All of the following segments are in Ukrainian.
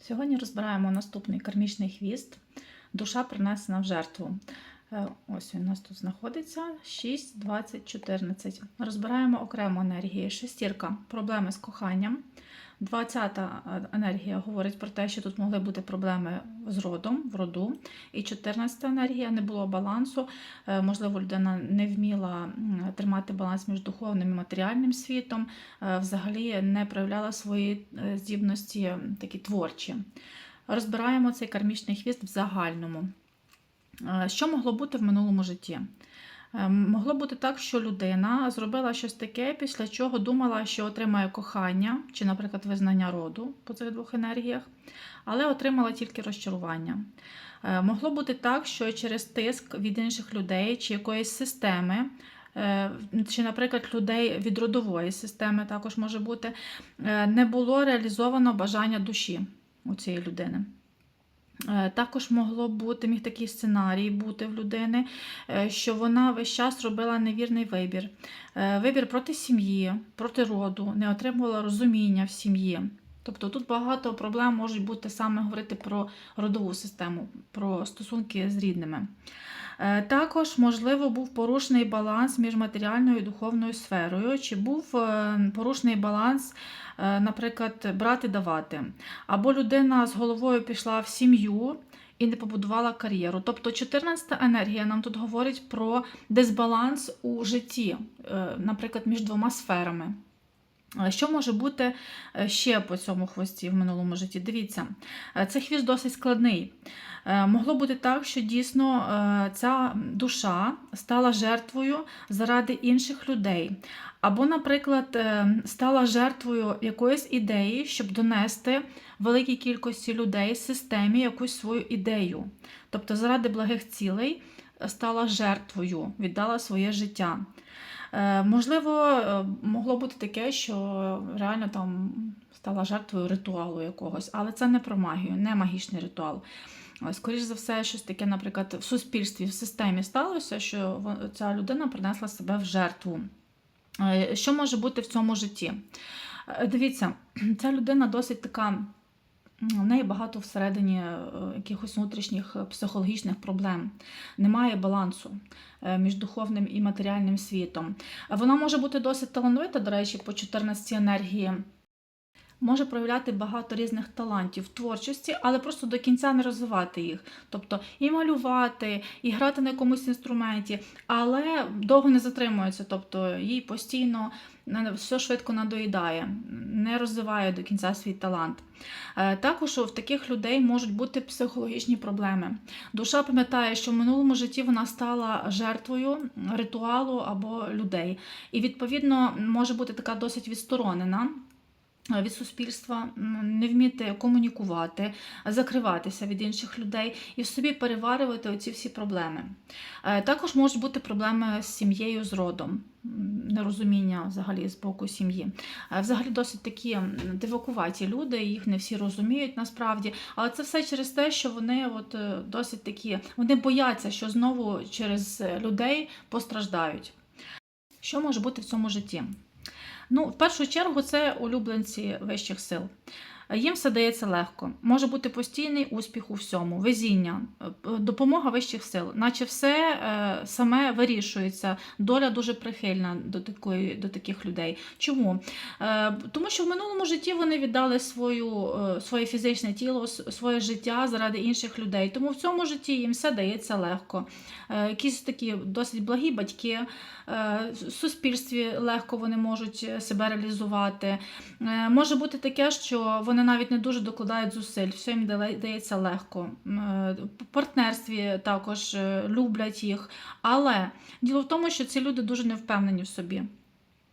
Сьогодні розбираємо наступний кармічний хвіст. Душа принесена в жертву. Е, Ось він у нас тут знаходиться. 6, 20, 14. Розбираємо окремо енергії. Шестірка проблеми з коханням. 20-та енергія говорить про те, що тут могли бути проблеми з родом, в роду. І 14-та енергія не було балансу. Е, Можливо, людина не вміла тримати баланс між духовним і матеріальним світом, е, взагалі не проявляла свої е, здібності такі творчі. Розбираємо цей кармічний хвіст в загальному. Е, Що могло бути в минулому житті? Е, Могло бути так, що людина зробила щось таке, після чого думала, що отримає кохання, чи, наприклад, визнання роду по цих двох енергіях, але отримала тільки розчарування. Е, Могло бути так, що через тиск від інших людей чи якоїсь системи, чи, наприклад, людей від родової системи також може бути, не було реалізовано бажання душі у цієї людини. Е, Також могло бути, міг такий сценарій бути в людини, е, що вона весь час робила невірний вибір. Е, Вибір проти сім'ї, проти роду, не отримувала розуміння в сім'ї. Тобто тут багато проблем можуть бути саме говорити про родову систему, про стосунки з рідними. Е, Також, можливо, був порушений баланс між матеріальною і духовною сферою, чи був е, порушений баланс, е, наприклад, брати-давати. Або людина з головою пішла в сім'ю і не побудувала кар'єру. Тобто 14-та енергія нам тут говорить про дисбаланс у житті, наприклад, між двома сферами. Е, Що може бути е, ще по цьому хвості в минулому житті? Дивіться, е, цей хвіст досить складний. Могло бути так, що дійсно ця душа стала жертвою заради інших людей. Або, наприклад, стала жертвою якоїсь ідеї, щоб донести великій кількості людей системі якусь свою ідею. Тобто, заради благих цілей стала жертвою, віддала своє життя. Е, Можливо, е, могло бути таке, що реально там стала жертвою ритуалу якогось, але це не про магію, не магічний ритуал. Скоріше за все, щось таке, наприклад, в суспільстві, в системі сталося, що ця людина принесла себе в жертву. Е, Що може бути в цьому житті? Дивіться, ця людина досить така. В неї багато всередині е, якихось внутрішніх е, психологічних проблем. Немає балансу е, між духовним і матеріальним світом. Вона може бути досить талановита, до речі, по 14 енергії. Може проявляти багато різних талантів в творчості, але просто до кінця не розвивати їх. Тобто і малювати, і грати на якомусь інструменті, але довго не затримується. Тобто їй постійно е, все швидко надоїдає, не розвиває до кінця свій талант. Е, Також в таких людей можуть бути психологічні проблеми. Душа пам'ятає, що в минулому житті вона стала жертвою ритуалу або людей. І, відповідно, може бути така досить відсторонена від суспільства, не вміти комунікувати, закриватися від інших людей і в собі переварювати оці всі проблеми. Е, Також можуть бути проблеми з сім'єю, з родом, нерозуміння взагалі з боку сім'ї. Е, Взагалі досить такі дивакуваті люди, їх не всі розуміють насправді, але це все через те, що вони от е, досить такі, вони бояться, що знову через е, людей постраждають. Що може бути в цьому житті? Ну, в першу чергу, це улюбленці вищих сил. Їм все дається легко. Може бути постійний успіх у всьому, везіння, е, допомога вищих сил, наче все е, саме вирішується. Доля дуже прихильна до такої, до таких людей. Чому? Е, тому що в минулому житті вони віддали свою, е, своє фізичне тіло, своє життя заради інших людей. Тому в цьому житті їм все дається легко. Е, якісь такі досить благі батьки, е, в суспільстві легко вони можуть е, себе реалізувати. Е, Може бути таке, що вони навіть не дуже докладають зусиль, все їм дається легко. Е, В партнерстві також е, люблять їх. Але діло в тому, що ці люди дуже не впевнені в собі.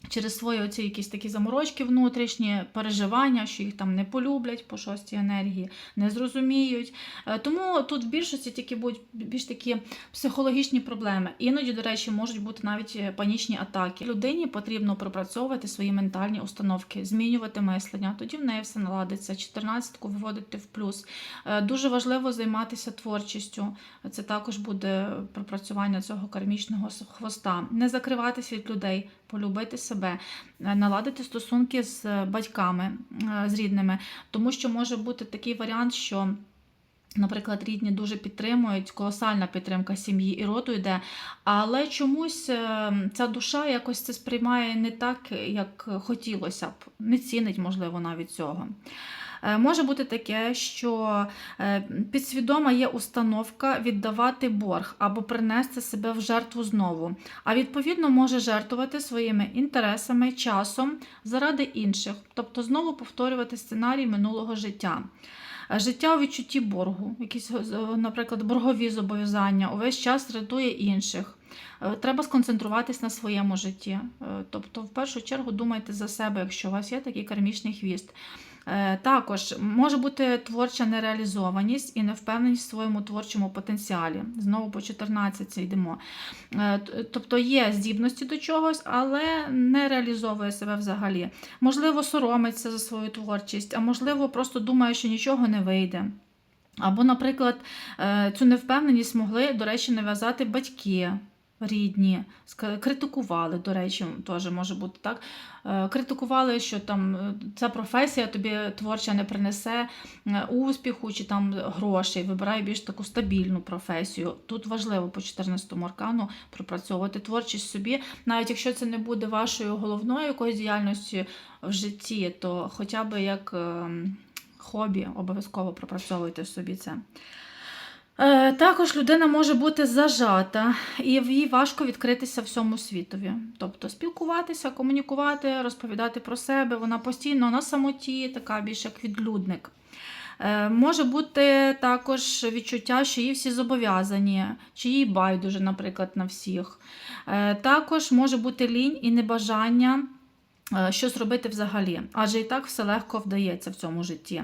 Через свої оці якісь такі заморочки внутрішні, переживання, що їх там не полюблять по шостій енергії, не зрозуміють. Е, Тому тут в більшості тільки будуть більш такі психологічні проблеми. Іноді, до речі, можуть бути навіть е, панічні атаки. Людині потрібно пропрацьовувати свої ментальні установки, змінювати мислення. Тоді в неї все наладиться. 14-ку виводити в плюс. Е, Дуже важливо займатися творчістю. Це також буде пропрацювання цього кармічного хвоста. Не закриватися від людей, полюбити себе, е, наладити стосунки з батьками, е, з рідними, тому що може бути такий варіант, що. Наприклад, рідні дуже підтримують, колосальна підтримка сім'ї і роду йде, але чомусь е, ця душа якось це сприймає не так, як хотілося б, не цінить, можливо, навіть цього. Е, Може бути таке, що е, підсвідома є установка віддавати борг або принести себе в жертву знову, а відповідно може жертвувати своїми інтересами, часом заради інших, тобто знову повторювати сценарій минулого життя. Е, Життя у відчутті боргу, якісь, наприклад, боргові зобов'язання, увесь час рятує інших. Треба сконцентруватись на своєму житті. Тобто, в першу чергу, думайте за себе, якщо у вас є такий кармічний хвіст. Е, Також може бути творча нереалізованість і невпевненість в своєму творчому потенціалі. Знову по 14 йдемо. Е, Тобто є здібності до чогось, але не реалізовує себе взагалі. Можливо, соромиться за свою творчість, а можливо, просто думає, що нічого не вийде. Або, наприклад, е, цю невпевненість могли, до речі, нав'язати батьки. Рідні критикували, до речі, теж може бути так. Е, Критикували, що там е, ця професія тобі творча не принесе е, успіху чи там грошей. Вибирай більш таку стабільну професію. Тут важливо по 14-му аркану пропрацьовувати творчість собі, навіть якщо це не буде вашою головною якоюсь діяльністю в житті, то хоча б як ем, хобі обов'язково пропрацьовуйте собі це. Також людина може бути зажата, і їй важко відкритися всьому світові. Тобто спілкуватися, комунікувати, розповідати про себе. Вона постійно на самоті, така більш як відлюдник. Е, Може бути також відчуття, що їй всі зобов'язані, чи їй байдуже, наприклад, на всіх. Е, Також може бути лінь і небажання е, щось робити взагалі, адже і так все легко вдається в цьому житті.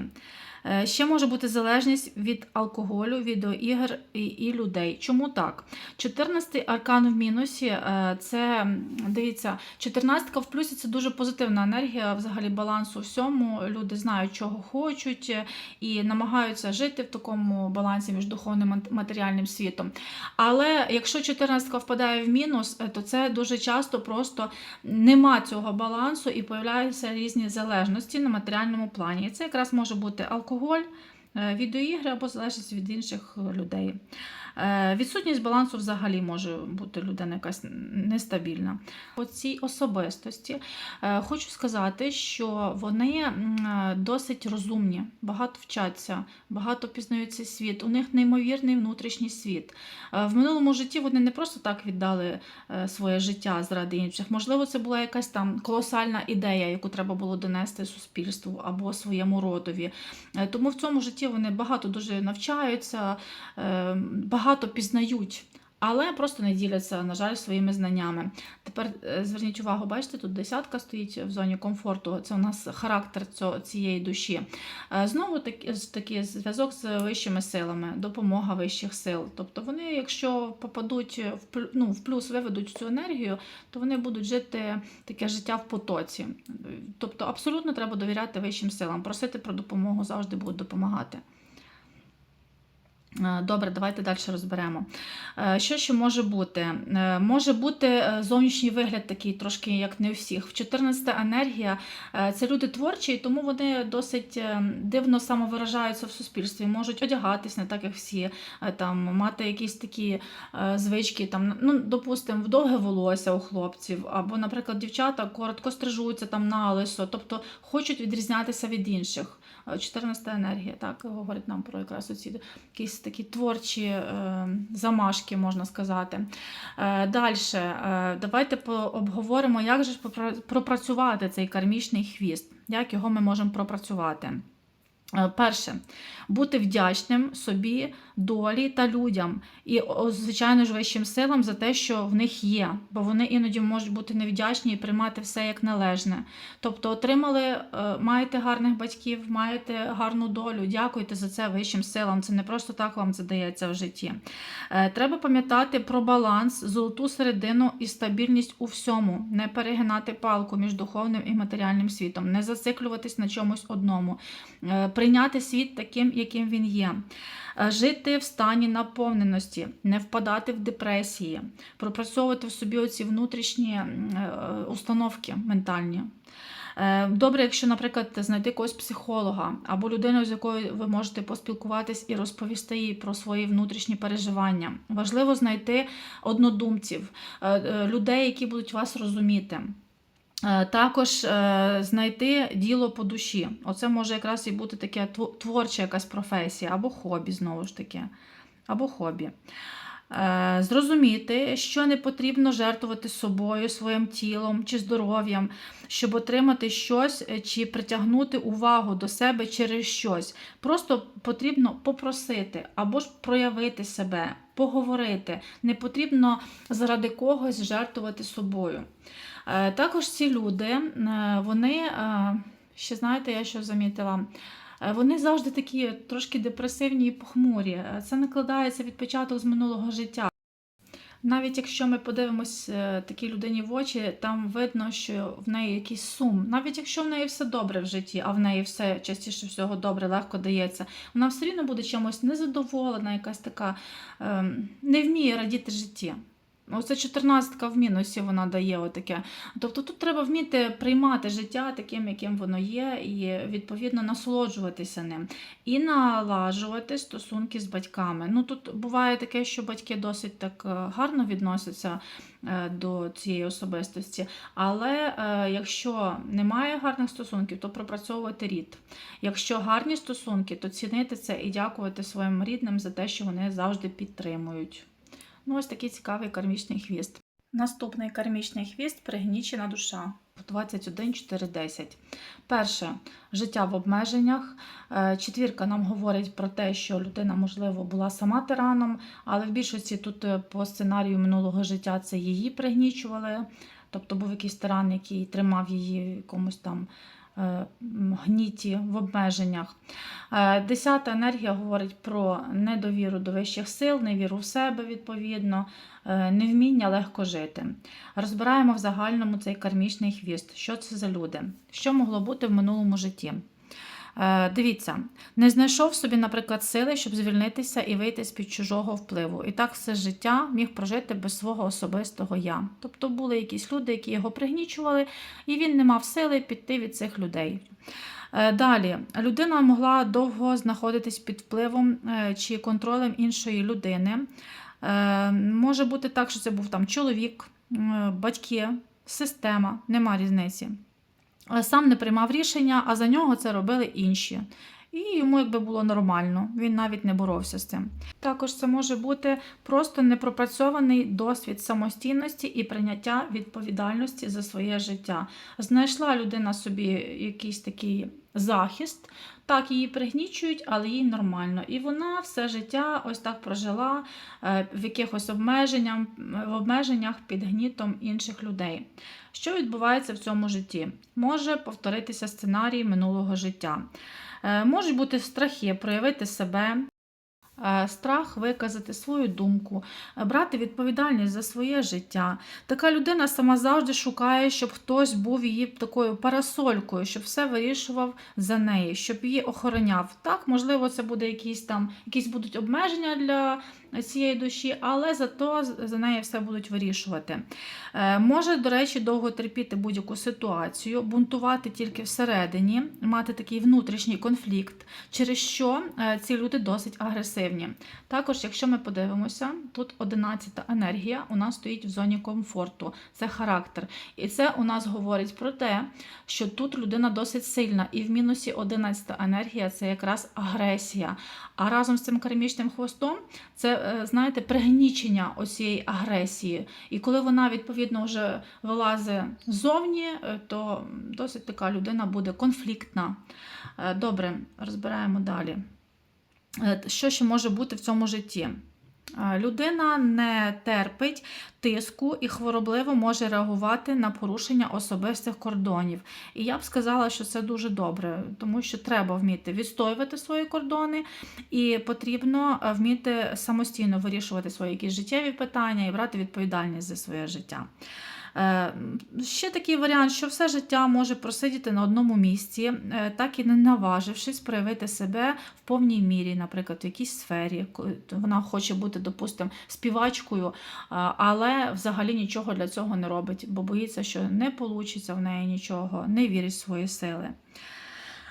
Е, Ще може бути залежність від алкоголю, відеоігр і, і людей. Чому так? 14-й аркан в мінусі е, це дивіться, 14 в плюсі це дуже позитивна енергія, взагалі балансу всьому. Люди знають, чого хочуть е, і намагаються жити в такому балансі між духовним і матеріальним світом. Але якщо 14 впадає в мінус, то це дуже часто просто нема цього балансу і появляються різні залежності на матеріальному плані. І це якраз може бути алкоголь, е, відеоігри або залежність від інших людей. Е, Відсутність балансу взагалі може бути людина якась нестабільна. По цій особистості е, хочу сказати, що вони досить розумні, багато вчаться, багато пізнають цей світ. У них неймовірний внутрішній світ. Е, В минулому житті вони не просто так віддали своє життя заради інших. Можливо, це була якась там колосальна ідея, яку треба було донести суспільству або своєму родові. Тому в цьому житті вони багато дуже навчаються, е, багато пізнають. Але просто не діляться, на жаль, своїми знаннями. Тепер е, зверніть увагу, бачите, тут десятка стоїть в зоні комфорту. Це у нас характер цієї душі. Е, Знову таки, зв'язок з вищими силами, допомога вищих сил. Тобто вони, якщо попадуть в ну, в плюс, виведуть цю енергію, то вони будуть жити таке життя в потоці. Тобто абсолютно треба довіряти вищим силам, просити про допомогу завжди будуть допомагати. Е, Добре, давайте далі розберемо. Е, Що ще може бути? Е, Може бути зовнішній вигляд такий, трошки як не у всіх. В 14 енергія це люди творчі, і тому вони досить дивно самовиражаються в суспільстві, можуть одягатись не так, як всі, там, мати якісь такі звички, там, ну, допустимо, довге волосся у хлопців, або, наприклад, дівчата коротко стрижуться там на лисо, тобто хочуть відрізнятися від інших. Е, 14 енергія, так, говорить нам про якраз оці якісь такі творчі е, замашки, можна сказати. Е, Далі, е, давайте обговоримо, як же ж пропрацювати цей кармічний хвіст, як його ми можемо пропрацювати. Е, Перше, бути вдячним собі, долі та людям, і, звичайно ж, вищим силам за те, що в них є, бо вони іноді можуть бути невдячні і приймати все як належне. Тобто, отримали, е, маєте гарних батьків, маєте гарну долю. Дякуйте за це вищим силам. Це не просто так вам задається в житті. Е, Треба пам'ятати про баланс, золоту середину і стабільність у всьому, не перегинати палку між духовним і матеріальним світом, не зациклюватись на чомусь одному, Е, прийняти світ таким, яким він є. Е, Жити в стані наповненості, не впадати в депресії, пропрацьовувати в собі оці внутрішні е, установки ментальні. Е, Добре, якщо, наприклад, знайти когось психолога або людину, з якою ви можете поспілкуватись і розповісти їй про свої внутрішні переживання. Важливо знайти однодумців, людей, які будуть вас розуміти. Е, Також е, знайти діло по душі. Оце може якраз і бути таке творча якась професія, або хобі, знову ж таки, або хобі. Е, Зрозуміти, що не потрібно жертвувати собою, своїм тілом чи здоров'ям, щоб отримати щось е, чи притягнути увагу до себе через щось. Просто потрібно попросити або ж проявити себе, поговорити. Не потрібно заради когось жертвувати собою. Е, Також ці люди, вони, ще знаєте, я що замітила, вони завжди такі трошки депресивні і похмурі. Е, Це накладається відпечаток з минулого життя. Навіть якщо ми подивимось е, такій людині в очі, там видно, що в неї якийсь сум. Навіть якщо в неї все добре в житті, а в неї все частіше всього добре, легко дається, вона все рівно буде чимось незадоволена, якась така ем, не вміє радіти житті. Оце 14 в мінусі вона дає отаке. Тобто тут треба вміти приймати життя таким, яким воно є, і відповідно насолоджуватися ним. І налажувати стосунки з батьками. Ну тут буває таке, що батьки досить так е, гарно відносяться е, до цієї особистості. Але е, якщо немає гарних стосунків, то пропрацьовувати рід. Якщо гарні стосунки, то цінити це і дякувати своїм рідним за те, що вони завжди підтримують. Ну, ось такий цікавий кармічний хвіст. Наступний кармічний хвіст пригнічена душа. 21.4.10. Перше життя в обмеженнях. Е, Четвірка нам говорить про те, що людина, можливо, була сама тираном, але в більшості тут е, по сценарію минулого життя це її пригнічували. Тобто був якийсь тиран, який тримав її в якомусь там гніті, в обмеженнях. Е, Десята енергія говорить про недовіру до вищих сил, невіру в себе, відповідно, е, невміння легко жити. Розбираємо в загальному цей кармічний хвіст. Що це за люди? Що могло бути в минулому житті? Е, Дивіться, не знайшов собі, наприклад, сили, щоб звільнитися і вийти з-під чужого впливу. І так все життя міг прожити без свого особистого я. Тобто були якісь люди, які його пригнічували, і він не мав сили піти від цих людей. Е, Далі, людина могла довго знаходитись під впливом е, чи контролем іншої людини. Може бути так, що це був там чоловік, батьки, система, нема різниці. Але сам не приймав рішення, а за нього це робили інші. І йому якби було нормально, він навіть не боровся з цим. Також це може бути просто непропрацьований досвід самостійності і прийняття відповідальності за своє життя. Знайшла людина собі якийсь такий захист, так її пригнічують, але їй нормально. І вона все життя ось так прожила е, в якихось обмеженнях, в обмеженнях під гнітом інших людей. Що відбувається в цьому житті? Може повторитися сценарій минулого життя. Е, Можуть бути страхи проявити себе, страх виказати свою думку, е, брати відповідальність за своє життя. Така людина сама завжди шукає, щоб хтось був її такою парасолькою, щоб все вирішував за неї, щоб її охороняв. Так, можливо, це буде якісь там, якісь будуть обмеження для цієї душі, але зато за неї все будуть вирішувати. Е, Може, до речі, довго терпіти будь-яку ситуацію, бунтувати тільки всередині, мати такий внутрішній конфлікт, через що е, ці люди досить агресивні. Також, якщо ми подивимося, тут 11 енергія у нас стоїть в зоні комфорту, це характер. І це у нас говорить про те, що тут людина досить сильна, і в мінусі 11 енергія це якраз агресія. А разом з цим кармічним хвостом це, е, знаєте, пригнічення оцієї агресії. І коли вона відповідно вже вилазить ззовні, е, то досить така людина буде конфліктна. Е, Добре, розбираємо далі. Е, Що ще може бути в цьому житті? Е, Людина не терпить тиску і хворобливо може реагувати на порушення особистих кордонів. І я б сказала, що це дуже добре, тому що треба вміти відстоювати свої кордони, і потрібно е, вміти самостійно вирішувати свої якісь життєві питання і брати відповідальність за своє життя. Е, Ще такий варіант, що все життя може просидіти на одному місці, е, так і не наважившись проявити себе в повній мірі, наприклад, в якійсь сфері. Вона хоче бути, допустимо, співачкою, але взагалі нічого для цього не робить, бо боїться, що не вийде в неї нічого, не вірить в свої сили.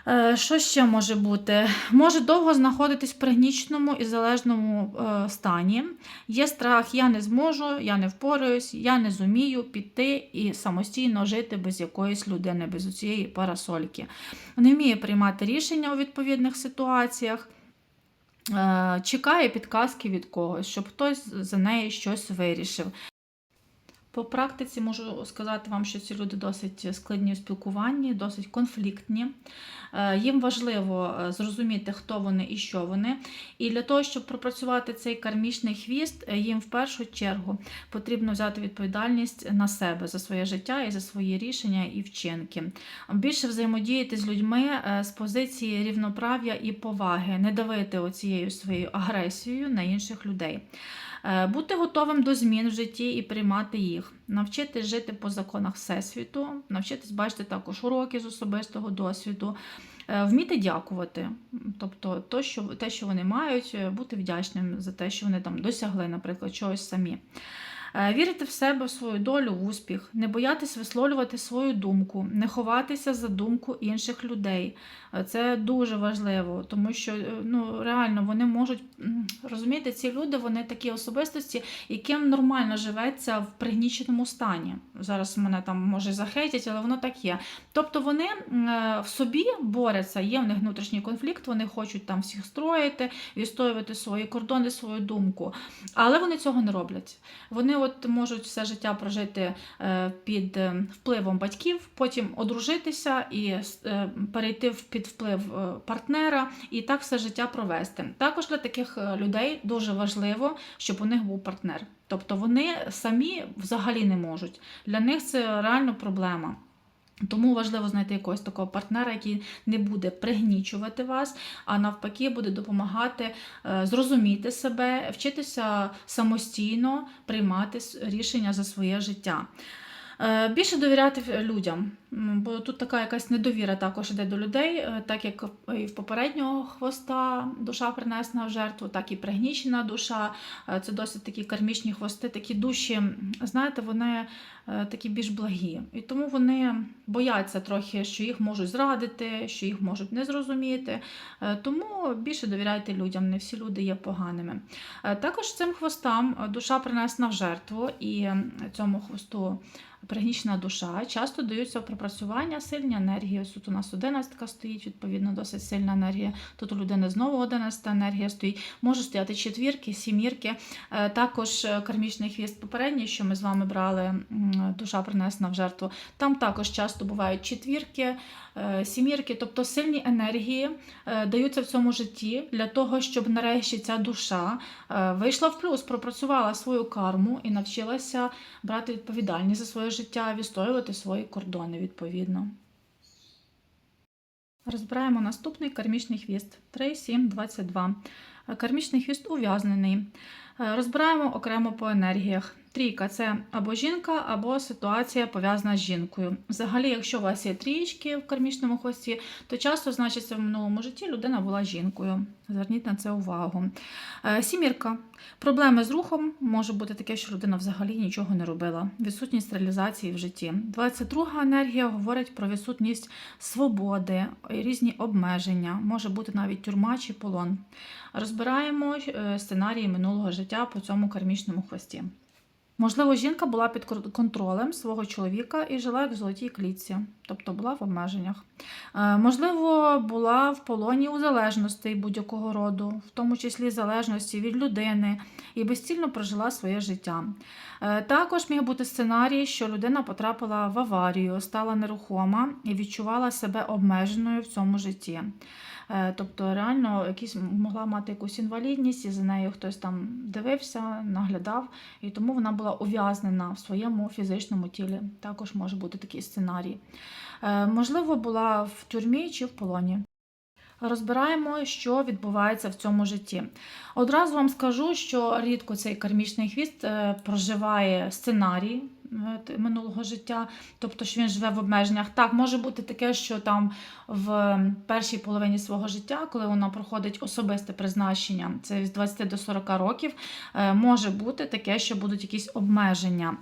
Е, Що ще може бути? Може довго знаходитись в пригніченому і залежному е, стані. Є страх, я не зможу, я не впораюсь, я не зумію піти і самостійно жити без якоїсь людини, без цієї парасольки. Не вміє приймати рішення у відповідних ситуаціях. Е, Чекає підказки від когось, щоб хтось за неї щось вирішив. По практиці можу сказати вам, що ці люди досить складні у спілкуванні, досить конфліктні. Е, Їм важливо е, зрозуміти, хто вони і що вони. І для того, щоб пропрацювати цей кармічний хвіст, е, їм в першу чергу потрібно взяти відповідальність на себе за своє життя і за свої рішення і вчинки. Більше взаємодіяти з людьми з позиції рівноправ'я і поваги, не давити оцією своєю агресією на інших людей. Е, Бути готовим до змін в житті і приймати їх, навчитись жити по законах Всесвіту, навчитись бачити також уроки з особистого досвіду, е, вміти дякувати. Тобто то, що, те, що вони мають, е, бути вдячним за те, що вони там досягли, наприклад, чогось самі. Е, Вірити в себе, в свою долю, в успіх, не боятись висловлювати свою думку, не ховатися за думку інших людей. Е, Це дуже важливо, тому що е, ну, реально вони можуть м, розумієте, ці люди, вони такі особистості, яким нормально живеться в пригніченому стані. Зараз мене там може захейтять, але воно так є. Тобто вони в собі борються, є в них внутрішній конфлікт, вони хочуть там всіх строїти, відстоювати свої кордони, свою думку. Але вони цього не роблять. Вони от можуть все життя прожити е, під е, впливом батьків, потім одружитися і е, перейти під вплив партнера і так все життя провести. Також для таких людей дуже важливо, щоб у них був партнер. Тобто вони самі взагалі не можуть. Для них це реально проблема. Тому важливо знайти якогось такого партнера, який не буде пригнічувати вас, а навпаки буде допомагати е, зрозуміти себе, вчитися самостійно приймати рішення за своє життя. Е, Більше довіряти людям, бо тут така якась недовіра також іде до людей, е, так як і в попереднього хвоста душа принесена в жертву, так і пригнічена душа. Е, Це досить такі кармічні хвости, такі душі, знаєте, вони е, такі більш благі. І тому вони бояться трохи, що їх можуть зрадити, що їх можуть не зрозуміти. Е, Тому більше довіряйте людям, не всі люди є поганими. Е, Також цим хвостам е, душа принесена в жертву, і цьому хвосту пригнічена душа часто даються в пропрацювання сильні енергії. Тут у нас 11 стоїть, відповідно, досить сильна енергія. Тут у людини знову 11 енергія стоїть. Може стояти четвірки, сімірки. Е, Також е, кармічний хвіст попередній, що ми з вами брали, душа принесена в жертву. Там також часто бувають четвірки, сімірки, тобто сильні енергії е, даються в цьому житті для того, щоб нарешті ця душа е, вийшла в плюс, пропрацювала свою карму і навчилася брати відповідальність за своє життя, відстоювати свої кордони відповідно. Розбираємо наступний кармічний хвіст 3, 7, 22. Е, Кармічний хвіст ув'язнений. Е, Розбираємо окремо по енергіях. Трійка це або жінка, або ситуація пов'язана з жінкою. Взагалі, якщо у вас є трієчки в кармічному хвості, то часто значиться в минулому житті людина була жінкою. Зверніть на це увагу. Е, Сімірка. Проблеми з рухом може бути таке, що людина взагалі нічого не робила. Відсутність реалізації в житті. 22 енергія говорить про відсутність свободи, різні обмеження, може бути навіть тюрма чи полон. Розбираємо е, сценарії минулого життя по цьому кармічному хвості. Можливо, жінка була під контролем свого чоловіка і жила як в золотій клітці, тобто була в обмеженнях. Е, Можливо, була в полоні у залежності будь-якого роду, в тому числі залежності від людини, і безцільно прожила своє життя. Е, Також міг бути сценарій, що людина потрапила в аварію, стала нерухома і відчувала себе обмеженою в цьому житті. Е, Тобто, реально якісь могла мати якусь інвалідність, і за нею хтось там дивився, наглядав, і тому вона була ув'язнена в своєму фізичному тілі. Також може бути такий сценарій. Е, Можливо, була в тюрмі чи в полоні. Розбираємо, що відбувається в цьому житті. Одразу вам скажу, що рідко цей кармічний хвіст е, проживає сценарій минулого життя, тобто що він живе в обмеженнях. Так, може бути таке, що там в першій половині свого життя, коли вона проходить особисте призначення, це з 20 до 40 років, е, може бути таке, що будуть якісь обмеження.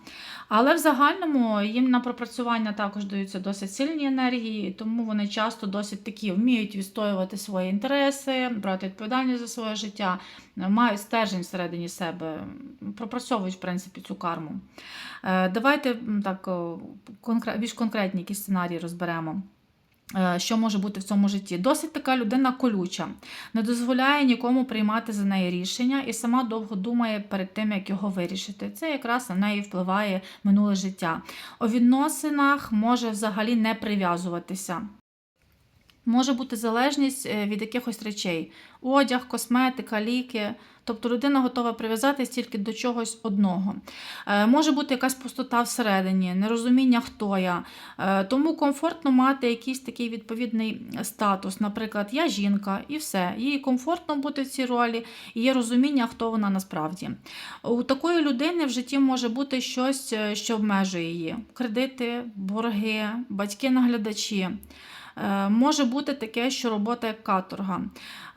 Але в загальному їм на пропрацювання також даються досить сильні енергії, тому вони часто досить такі вміють відстоювати свої інтереси, брати відповідальність за своє життя, мають стержень всередині себе, пропрацьовують в принципі цю карму. Е, Давайте так більш конкретні якісь сценарії розберемо. Е, Що може бути в цьому житті? Досить така людина колюча, не дозволяє нікому приймати за неї рішення і сама довго думає перед тим, як його вирішити. Це якраз на неї впливає минуле життя. У відносинах може взагалі не прив'язуватися. Може бути залежність е, від якихось речей: одяг, косметика, ліки. Тобто людина готова прив'язатись тільки до чогось одного. Е, Може бути якась пустота всередині, нерозуміння, хто я. Е, Тому комфортно мати якийсь такий відповідний статус. Наприклад, я жінка і все. Їй комфортно бути в цій ролі, і є розуміння, хто вона насправді. У такої людини в житті може бути щось, що обмежує її: кредити, борги, батьки-наглядачі. Е, Може бути таке, що робота як каторга,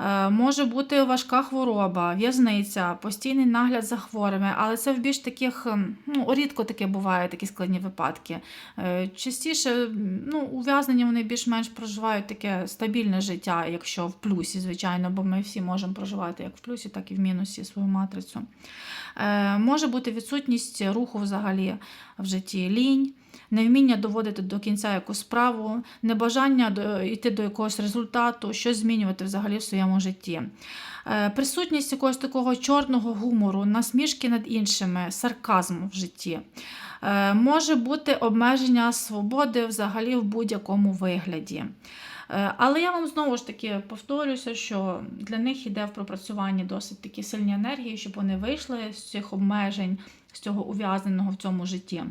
Е, може бути важка хвороба, в'язниця, постійний нагляд за хворими, але це в більш таких, ем, ну, рідко таке буває, такі складні випадки. Е, Частіше ну, ув'язнені вони більш-менш проживають таке стабільне життя, якщо в плюсі, звичайно, бо ми всі можемо проживати як в плюсі, так і в мінусі свою матрицю. Може бути відсутність руху взагалі в житті, лінь невміння доводити до кінця якусь справу, небажання йти до якогось результату, щось змінювати взагалі в своєму житті. Е, Присутність якогось такого чорного гумору, насмішки над іншими, сарказм в житті. Е, Може бути обмеження свободи взагалі в будь-якому вигляді. Е, Але я вам знову ж таки повторюся, що для них йде в пропрацюванні досить такі сильні енергії, щоб вони вийшли з цих обмежень, з цього ув'язненого в цьому житті.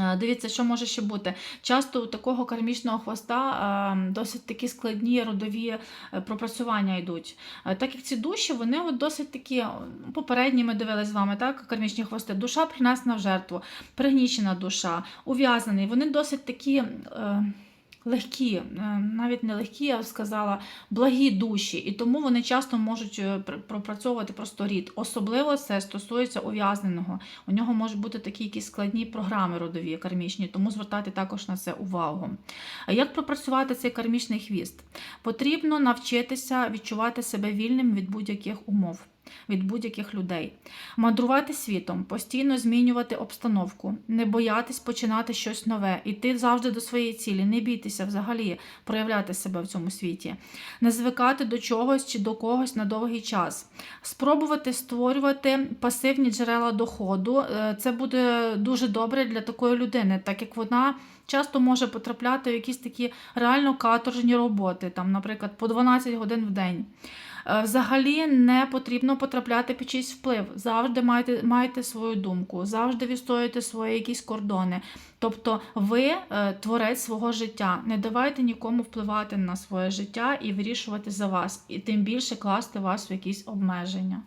Е, Дивіться, що може ще бути. Часто у такого кармічного хвоста е, досить такі складні родові е, пропрацювання йдуть. Так як ці душі, вони от досить такі, попередні ми дивилися з вами, так, кармічні хвости. Душа принесена в жертву, пригнічена душа, ув'язаний. Вони досить такі. Легкі, е, навіть не легкі, я б сказала, благі душі, і тому вони часто можуть е, пропрацьовувати просто рід. Особливо це стосується ув'язненого. У нього можуть бути такі якісь складні програми родові кармічні, тому звертати також на це увагу. Як пропрацювати цей кармічний хвіст? Потрібно навчитися відчувати себе вільним від будь-яких умов. Від будь-яких людей, мандрувати світом, постійно змінювати обстановку, не боятись починати щось нове, іти завжди до своєї цілі, не бійтеся взагалі проявляти себе в цьому світі, не звикати до чогось чи до когось на довгий час, спробувати створювати пасивні джерела доходу. Е, Це буде дуже добре для такої людини, так як вона часто може потрапляти в якісь такі реально каторжні роботи, там, наприклад, по 12 годин в день. Е, Взагалі не потрібно потрапляти під чийсь вплив. Завжди майте, майте свою думку, завжди відстоюйте свої якісь кордони. Тобто ви е, творець свого життя. Не давайте нікому впливати на своє життя і вирішувати за вас, і тим більше класти вас в якісь обмеження.